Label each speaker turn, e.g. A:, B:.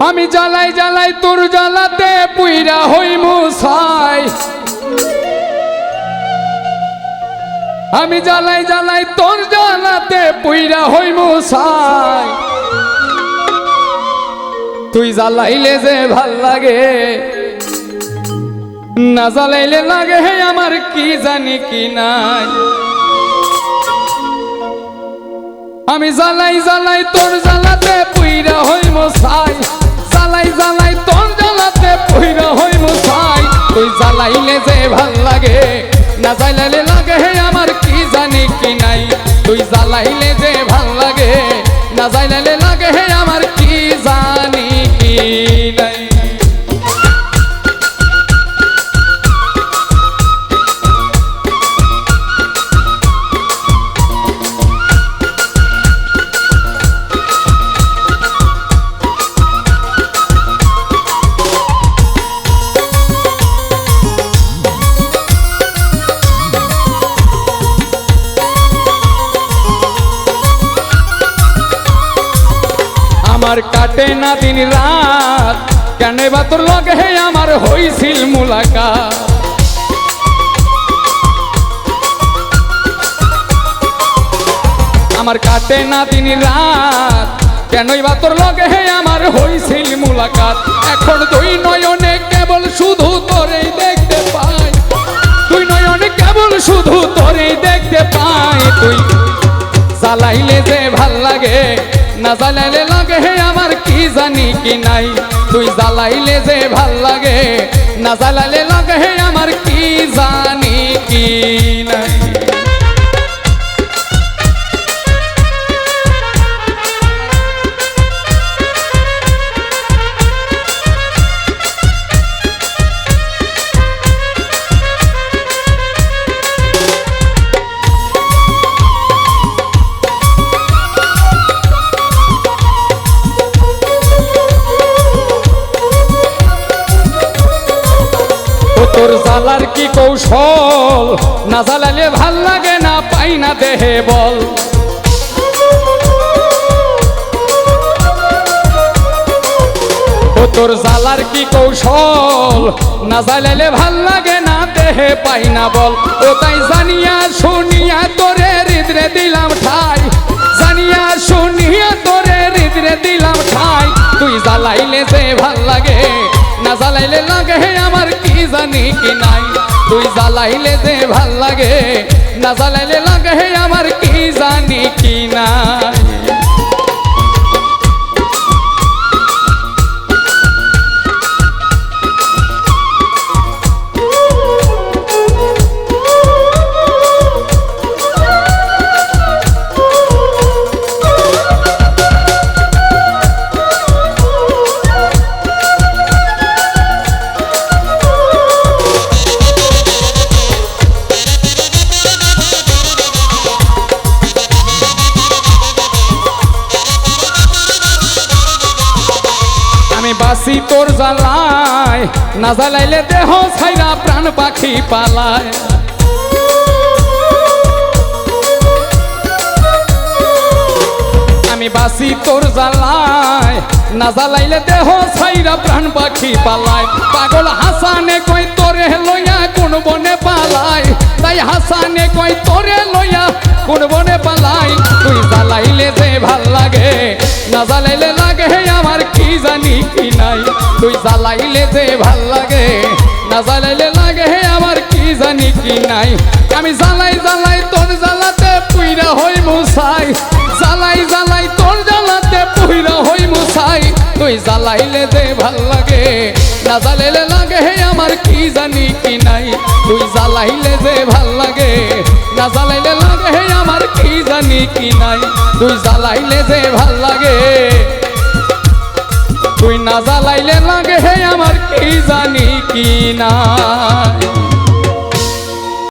A: আমি জ্বালাই জ্বালাই তোর জ্বালাতে পুইরা হই মুসাই আমি জ্বালাই জ্বালাই তোর জ্বালাতে পুইরা হই মুসাই তুই জ্বালাইলে যে ভালো লাগে, না জ্বালাইলে লাগে হে আমার কি জানি কি নাই। আমি জ্বালাই জ্বালাই তোর জ্বালাতে পুইরা হই মশাই জ্বালাই তোর জ্বালাতে পুইরা হই মুসাই তুই জ্বালাইলে যে ভালো লাগে, না জ্বালাইলে লাগে হে আমার কি জানি কি নাই। তুই জ্বালাইলে যে ভালো লাগে, না জ্বালাইলে লাগে হে আমার কি জানি কি নাই। আমার কাটে না দিন রাত। কেন বা তোর লগে হে আমার হইছিল মুলাকাত? আমার কাটে না দিন রাত। কেনই বা তোর লগে হে আমার হইছিল মুলাকাত? এখন তুই নয়নে কেবল শুধু তোরেই দেখতে পাই। তুই নয়নে কেবল শুধু তোরেই দেখতে পাই। তুই জ্বালাইলে যে ভালো লাগে, না জ্বালাইলে কি নাই? তুই জ্বালাইলে যে ভালো লাগে না জ্বালালে লাগে আমার কি জানি কি? তোর জ্বালার কি কৌশল? না জ্বালালে ভালো লাগে না, পাই না দেহে বল। তোর জ্বালার কি কৌশল? না জ্বালালে ভালো লাগে না, দেহে পাই না বল। ও তাই জানিয়া শুনিয়া তোরে হৃদরে দিলাম ঠাই। জানিয়া শুনিয়া তোরে হৃদরে দিলাম ঠাই। তুই জ্বালাইলে যে ভালো লাগে, না জ্বালাইলে জানি কি নাই? তুই জ্বালাইলে যে ভালো লাগে, না জ্বালাইলে লাগে আমার কি জানি কি নাই? আমি বাসি তোর জ্বালায়। না জ্বালাইলে দেহ ছাইরা প্রাণ পাখি পালায়। আমি বাসি তোর জ্বালায়, না জ্বালাইলে দেহ ছাইরা প্রাণ পাখি পালায়। পাগল হাসানে কই তোরে লইয়া কোন বনে পালায়? তাই হাসানে কই তোরে জ্বালাইলে যে ভালো লাগে, না জ্বালাইলে লাগে, হে আমার কি জানি কি নাই। আমি জ্বালাই জ্বালাই, তোর জ্বালাতে পুইরা হই মুসাই জ্বালাই জ্বালাই, তোর জ্বালাতে পুইরা হই মুসাই তুই জ্বালাইলে যে ভালো লাগে, না জ্বালাইলে লাগে, হে আমার কি জানি কি নাই। তুই জ্বালাইলে যে ভালো লাগে, না জ্বালাইলে লাগে, হে আমার কি জানি কি নাই। তুই জ্বালাইলে যে ভালো লাগে, তুই না জ্বালাইলে লাগে জানি কি নাই